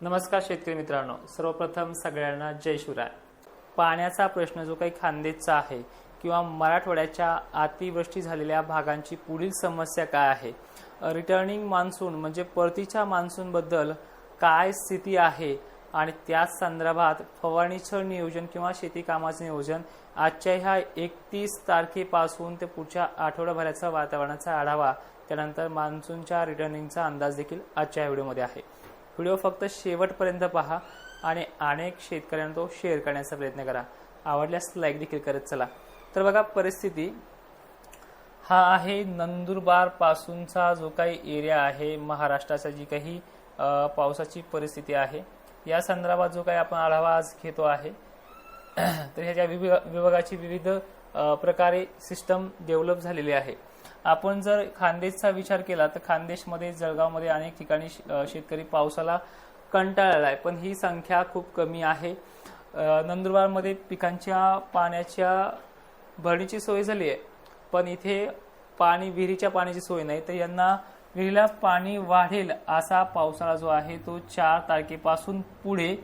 नमस्कार शेतकरी मित्रांनो. सर्वप्रथम सगळ्यांना जय शिवराय. पाण्याचा प्रश्न जो काही खानदेशचा आहे किंवा मराठवाड्याच्या अतिवृष्टी झालेल्या भागांची पुढील समस्या काय आहे? रिटर्निंग मान्सून म्हणजे परतीच्या मान्सूनबद्दल काय स्थिती आहे? आणि त्याच संदर्भात फवारणीचं नियोजन किंवा शेती कामाचं नियोजन आजच्या ह्या एकतीस तारखेपासून ते पुढच्या आठवडाभराचा वातावरणाचा आढावा त्यानंतर मान्सूनच्या रिटर्निंगचा अंदाज देखील आजच्या व्हिडिओमध्ये आहे. व्हिडिओ फक्त शेवटपर्यंत पहा आणि अनेक शेतकऱ्यांना तो शेअर करण्याचा प्रयत्न करा. आवडल्यास लाईक देखील करत चला. तर बघा परिस्थिती. हा आहे नंदुरबार पासूनचा जो काही एरिया आहे महाराष्ट्राचा जी काही पावसाची परिस्थिती आहे. या संदर्भात जो काही आपण आढावा आज घेतो आहे तर ह्याच्या विभागाची विविध प्रकारे सिस्टम डेव्हलप झालेली आहे. आपण जर खानदेशचा विचार केला तर खानदेशमध्ये जळगावमध्ये अनेक ठिकाणी श- शेतकरी पावसाला कंटाळला आहे पण ही संख्या खूप कमी आहे. नंदुरबारमध्ये पिकांच्या पाण्याच्या भरणीची सोय झाली आहे पण इथे पाणी विहिरीच्या पाण्याची सोय नाही. तर यांना विहिरीला पाणी वाढेल असा पावसाळा जो आहे तो चार तारखेपासून पुढे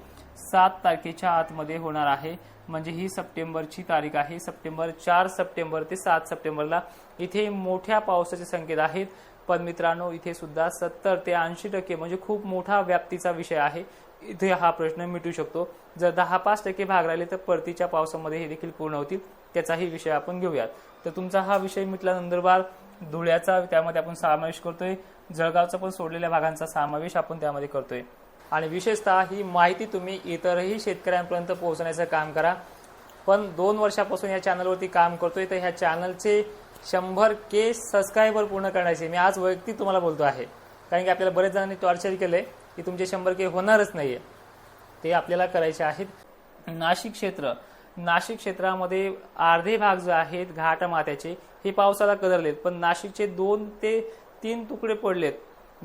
सात तारखेच्या आतमध्ये होणार आहे. म्हणजे ही सप्टेंबरची तारीख आहे. सप्टेंबर चार सप्टेंबर ते सात सप्टेंबरला इथे मोठ्या पावसाचे संकेत आहेत. पण मित्रांनो इथे सुद्धा सत्तर ते ऐंशी टक्के म्हणजे खूप मोठा व्याप्तीचा विषय आहे. इथे हा प्रश्न मिटू शकतो. जर दहा पाच टक्के भाग राहिले तर परतीच्या पावसामध्ये हे देखील पूर्ण होतील. त्याचाही विषय आपण घेऊयात. तर तुमचा हा विषय मिटला नंदुरबार धुळ्याचा त्यामध्ये आपण समावेश करतोय. जळगावचा पण सोडलेल्या भागांचा समावेश आपण त्यामध्ये करतोय. आणि विशेषतः ही माहिती तुम्ही इतरही शेतकऱ्यांपर्यंत पोहोचण्याचं काम करा. पण दोन वर्षापासून या चॅनलवरती काम करतोय तर ह्या चॅनलचे शंभर के सबस्क्रायबर पूर्ण करण्याचे मी आज वैयक्तिक तुम्हाला बोलतो आहे. कारण की आपल्याला बरेच जणांनी टॉर्चर आहे की तुमचे शंभर के होणारच नाहीये. ते आपल्याला करायचे आहेत. नाशिक क्षेत्र. नाशिक क्षेत्रामध्ये अर्धे भाग जे आहेत घाट मात्याचे हे पावसाला कदरलेत. पण नाशिकचे दोन ते तीन तुकडे पडलेत.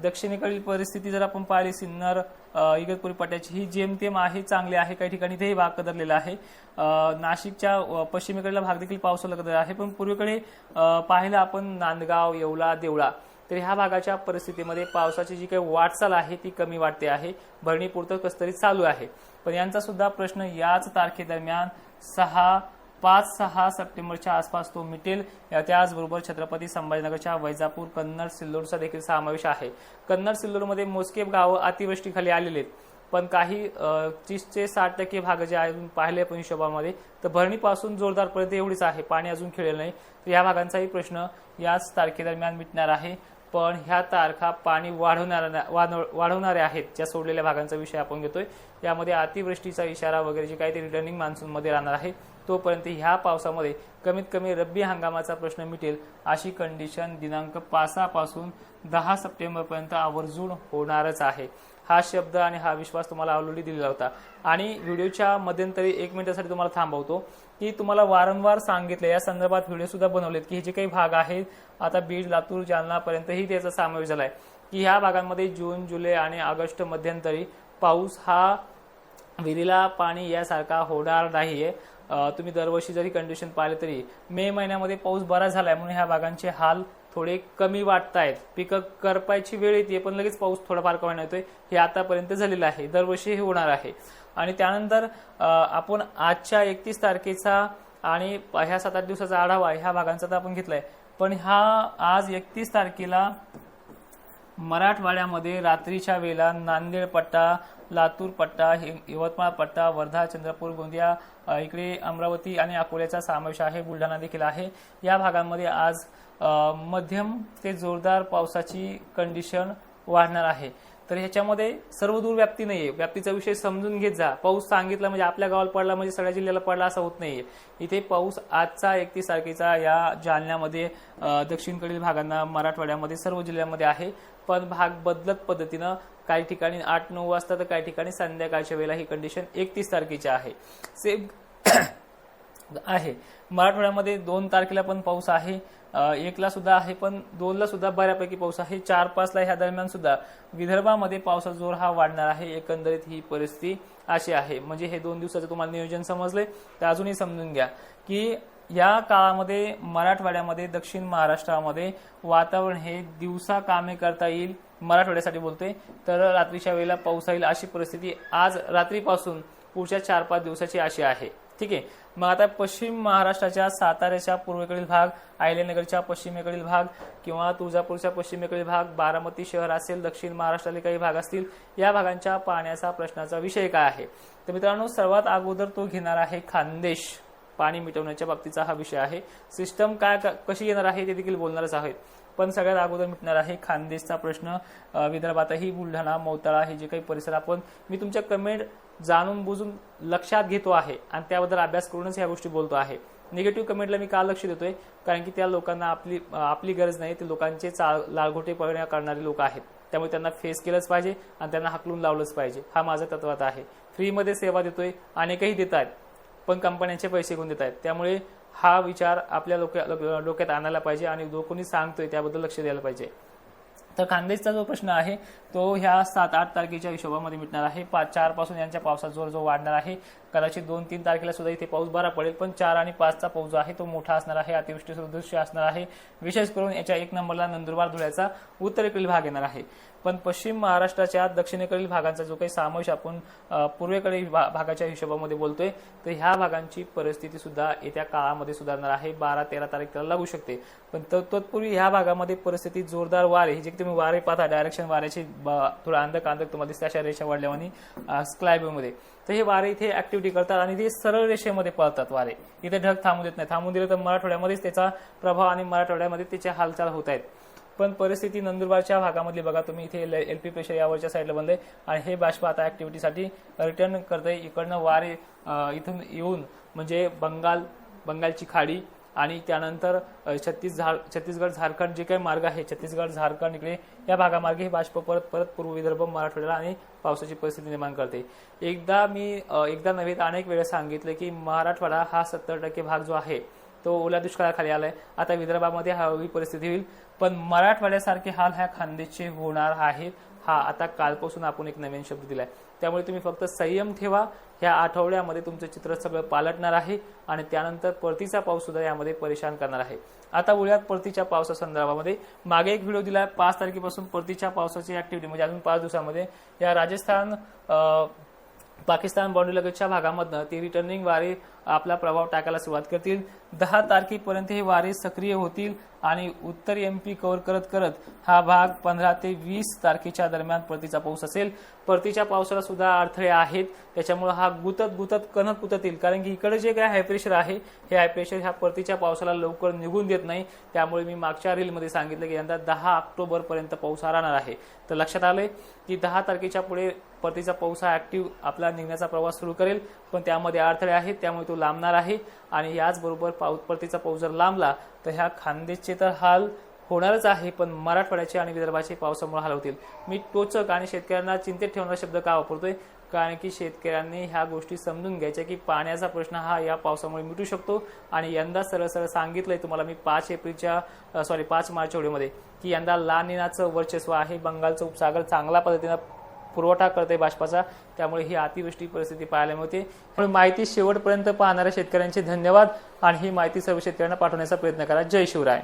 दक्षिणेकडील परिस्थिती जर आपण पाहिली सिन्नर इगतपुरी पट्ट्याची ही जेमतेम आहे चांगली आहे काही ठिकाणी इथेही भाग कदरलेला आहे. नाशिकच्या पश्चिमेकडला भाग देखील पावसाला कदर आहे पण पूर्वेकडे पाहिलं आपण नांदगाव येवला देवळा तर ह्या भागाच्या परिस्थितीमध्ये पावसाची जी काही वाटचाल आहे ती कमी वाटते आहे. भरणीपुरतं कस तरी चालू आहे. पण यांचा सुद्धा प्रश्न याच तारखेदरम्यान सहा पाच सहा सप्टेंबरच्या आसपास तो मिटेल. या- त्याचबरोबर छत्रपती संभाजीनगरच्या वैजापूर कन्नड सिल्लोडचा देखील समावेश आहे. कन्नड सिल्लोडमध्ये मोजके गावं अतिवृष्टीखाली आलेले आहेत. पण काही तीसचे साठ टक्के भाग जे अजून पाहिले आपण हिशोबामध्ये तर भरणीपासून जोरदारपर्यंत एवढीच आहे. पाणी अजून खेळलेलं नाही. तर या भागांचाही प्रश्न याच तारखेदरम्यान मिटणार आहे. पण ह्या तारखा पाणी वाढवणाऱ्या वाढवणाऱ्या आहेत ज्या सोडलेल्या भागांचा विषय आपण घेतोय. यामध्ये अतिवृष्टीचा इशारा वगैरे जे काही ते रिटर्निंग मान्सूनमध्ये राहणार आहे. तोपर्यंत ह्या पावसामध्ये कमीत कमी रब्बी हंगामाचा प्रश्न मिटेल अशी कंडिशन दिनांकपासून दहा सप्टेंबरपर्यंत आवर्जून होणारच आहे. हा शब्द आणि हा विश्वास तुम्हाला ऑलरेडी दिलेला होता. आणि व्हिडिओच्या मध्यंतरी एक मिनिटासाठी तुम्हाला थांबवतो की तुम्हाला वारंवार सांगितलं या संदर्भात व्हिडिओ सुद्धा बनवलेत की हे जे काही भाग आहेत आता बीड लातूर जालनापर्यंतही त्याचा समावेश झालाय. की ह्या भागांमध्ये जून जुलै आणि ऑगस्ट मध्यंतरी पाऊस हा विहिरीला पाणी यासारखा होणार नाहीये. तुम्ही दरवर्षी जरी कंडिशन पाहिले तरी मे महिन्यामध्ये पाऊस बरा झालाय म्हणून ह्या भागांचे हाल थोडे कमी वाटतायत. पिकं करपायची वेळ येते पण लगेच पाऊस थोडाफार कमी येतोय हे आतापर्यंत झालेलं आहे. दरवर्षी हे होणार आहे. आणि त्यानंतर आपण आजच्या एकतीस तारखेचा आणि ह्या सात आठ दिवसाचा आढावा ह्या भागांचा तर आपण घेतलाय. पण हा आज एकतीस तारखेला मराठवाड्यामध्ये रात्रीच्या वेळेला नांदेड पट्टा लातूर पट्टा यवतमाळ पट्टा वर्धा चंद्रपूर गोंदिया इकडे अमरावती आणि अकोल्याचा समावेश आहे बुलढाणा देखील आहे. या भागांमध्ये आज मध्यम ते जोरदार पावसाची कंडिशन वाढणार आहे. तर ह्याच्यामध्ये सर्व दूर व्याप्ती नाहीये. व्याप्तीचा विषय समजून घेत जा. पाऊस सांगितला म्हणजे आपल्या गावाला पडला म्हणजे सगळ्या जिल्ह्याला पडला असं होत नाहीये. इथे पाऊस आजचा एकतीस तारखेचा या जालन्यामध्ये दक्षिणकडील भागांना मराठवाड्यामध्ये सर्व जिल्ह्यांमध्ये आहे. पण भाग बदलत पद्धतीनं काही ठिकाणी आठ नऊ वाजता तर काही ठिकाणी संध्याकाळच्या वेळेला ही कंडिशन एकतीस तारखेची आहे. सेम आहे. मराठवाड्यामध्ये दोन तारखेला पण पाऊस आहे. एकला सुद्धा आहे पण दोनला सुद्धा बऱ्यापैकी पाऊस आहे. चार पाचला ह्या दरम्यान सुद्धा विदर्भामध्ये पावसाचा जोर हा वाढणार आहे. एकंदरीत ही परिस्थिती अशी आहे. म्हणजे हे दोन दिवसाचं तुम्हाला नियोजन समजले तर अजूनही समजून घ्या की या काळामध्ये मराठवाड्यामध्ये दक्षिण महाराष्ट्रामध्ये वातावरण हे दिवसा कामे करता येईल मराठवाड्यासाठी बोलतोय. तर रात्रीच्या वेळेला पाऊस येईल अशी परिस्थिती आज रात्रीपासून पुढच्या चार पाच दिवसाची अशी आहे. ठीक आहे? मग आता पश्चिम महाराष्ट्राच्या साताऱ्याच्या पूर्वेकडील भाग आयल्यानगरच्या पश्चिमेकडील भाग किंवा तुळजापूरच्या पश्चिमेकडील भाग बारामती शहर असेल दक्षिण महाराष्ट्रातील काही भाग असतील या भागांच्या पाण्याचा प्रश्नाचा विषय काय आहे? तर मित्रांनो सर्वात अगोदर तो घेणार आहे खानदेश. पाणी मिटवण्याच्या बाबतीचा हा विषय आहे. सिस्टम काय कशी येणार आहे ते देखील बोलणारच आहेत. पण सगळ्यात अगोदर मिटणार आहे खानदेशचा प्रश्न. विदर्भातही बुलढाणा मोताळा हे जे काही परिसर आपण मी तुमच्या कमेंट जाणून बुजून लक्षात घेतो आहे आणि त्याबद्दल अभ्यास करूनच ह्या गोष्टी बोलतो आहे. निगेटिव्ह कमेंटला मी का लक्ष देतोय? कारण की त्या लोकांना आपली आपली गरज नाही ते लोकांचे चा लालघोटे पळण्या करणारे लोक आहेत. त्यामुळे त्यांना फेस केलंच पाहिजे आणि त्यांना हाकलून लावलंच पाहिजे. हा माझा तत्वात आहे. फ्रीमध्ये सेवा देतोय अनेकही देत आहेत. पण कंपन्यांचे पैसे घेऊन देत आहेत. त्यामुळे हा विचार आपल्या डोक्यात आणायला पाहिजे आणि जो कोणी सांगतोय त्याबद्दल लक्ष द्यायला पाहिजे. तर खानदेशचा जो प्रश्न आहे तो ह्या सात आठ तारखेच्या हिशोबामध्ये मिटणार आहे. पाच चारपासून यांच्या पावसाचा जोर जो वाढणार आहे. कदाचित दोन तीन तारखेला सुद्धा इथे पाऊस बरा पडेल पण चार आणि पाचचा पाऊस जो आहे तो मोठा असणार आहे. अतिवृष्टी सदृश्य असणार आहे. विशेष करून याच्या एक नंबरला नंदुरबार धुळ्याचा उत्तरेकडील भाग येणार आहे. पण पश्चिम महाराष्ट्राच्या दक्षिणेकडील भागांचा जो काही समावेश आपण पूर्वेकडील भा- भागाच्या हिशोबामध्ये बोलतोय तर ह्या भागांची परिस्थिती सुद्धा येत्या काळामध्ये सुधारणार आहे. बारा तेरा तारखेला लागू शकते. पण तत्पूर्वी ह्या भागामध्ये परिस्थिती जोरदार वारे आहे जे तुम्ही वारे पाहता डायरेक्शन वाऱ्याची थोडा थोडं अंधक अंधक तुम्हाला दिसते अशा रेषा वाढल्यावानी स्क्लायबमध्ये तर हे वारे इथे ऍक्टिव्हिटी करतात आणि ते सरळ रेषेमध्ये पळतात वारे. इथे ढग थांबू देत नाही थांबून दिलं तर मराठवाड्यामध्येच त्याचा प्रभाव आणि मराठवाड्यामध्ये त्याचे हालचाल होत आहेत. पण परिस्थिती नंदुरबारच्या भागामधली बघा तुम्ही. इथे एलपी प्रेशर यावरच्या साईडला बंद आणि हे बाष्प आता ऍक्टिव्हिटीसाठी रिटर्न करतंय. इकडनं वारे इथून येऊन म्हणजे बंगाल बंगालची खाडी आणि त्यानंतर छत्तीस झार छत्तीसगड झारखंड जे काही मार्ग आहे छत्तीसगड झारखंड इकडे या भागामार्गे हे बाष्प परत परत पूर्व विदर्भ मराठवाड्याला आणि पावसाची परिस्थिती निर्माण करते. एकदा मी एकदा नव्हे अनेक वेळा सांगितलं की मराठवाडा हा सत्तर टक्के भाग जो आहे तो ओल्या दुष्काळाखाली आलाय. आता विदर्भामध्ये हवी परिस्थिती होईल पण मराठवाड्यासारखे हाल ह्या खानदेशचे होणार आहेत हा आता कालपासून आपण एक नवीन शब्द दिलाय. त्यामुळे तुम्ही फक्त संयम ठेवा. ह्या आठवड्यामध्ये तुमचं चित्र सगळं पालटणार आहे आणि त्यानंतर परतीचा पाऊस सुद्धा यामध्ये परेशान करणार आहे. आता उळ्यात परतीच्या पावसा संदर्भामध्ये. मागे एक व्हिडिओ दिलाय पाच तारखेपासून परतीच्या पावसाची ऍक्टिव्हिटी म्हणजे अजून पाच दिवसामध्ये. या राजस्थान पाकिस्तान बाउंड्री लगतच्या भागामधनं ती रिटर्निंग वारे आपला प्रभाव टाकायला सुरुवात करतील. दहा तारखेपर्यंत हे वारे सक्रिय होतील आणि उत्तर एमपी कव्हर करत करत हा भाग पंधरा ते वीस तारखेच्या दरम्यान परतीचा पाऊस असेल. परतीच्या पावसाला सुद्धा अडथळे आहेत. त्याच्यामुळे हा गुतत गुतत कणत कुतत येईल कारण की इकडे जे काय हाय प्रेशर आहे हे हाय प्रेशर ह्या परतीच्या पावसाला लवकर निघून देत नाही. त्यामुळे मी मागच्या रीलमध्ये सांगितलं की यंदा दहा ऑक्टोबर पर्यंत पाऊस हा राहणार आहे. तर लक्षात आलंय की दहा तारखेच्या पुढे परतीचा पाऊस हा ऍक्टिव्ह आपला निघण्याचा प्रवास सुरू करेल. पण त्यामध्ये अडथळे आहेत. त्यामुळे तो लांबणार आहे आणि याचबरोबर पाऊस परतीचा पाऊस जर लांबला तर ह्या खानदेशचे तर हाल होणारच आहे पण मराठवाड्याचे आणि विदर्भाचे पावसामुळे हाल होतील. मी टोचक आणि शेतकऱ्यांना चिंतेत ठेवणारा शब्द का वापरतोय? कारण की शेतकऱ्यांनी ह्या गोष्टी समजून घ्यायच्या की पाण्याचा प्रश्न हा या पावसामुळे मिटू शकतो. आणि यंदा सरळ सरळ सांगितलंय तुम्हाला मी पाच एप्रिलच्या सॉरी पाच मार्चच्या व्हिडिओमध्ये की यंदा लानिनाचं वर्चस्व आहे. बंगालचं उपसागर चांगल्या पद्धतीनं पुरवठा करते बाष्पाचा त्यामुळे ही अतिवृष्टी परिस्थिती पाहायला मिळते. म्हणून माहिती शेवटपर्यंत पाहणाऱ्या शेतकऱ्यांचे धन्यवाद आणि ही माहिती सर्व शेतकऱ्यांना पाठवण्याचा प्रयत्न करा. जय शिवराय.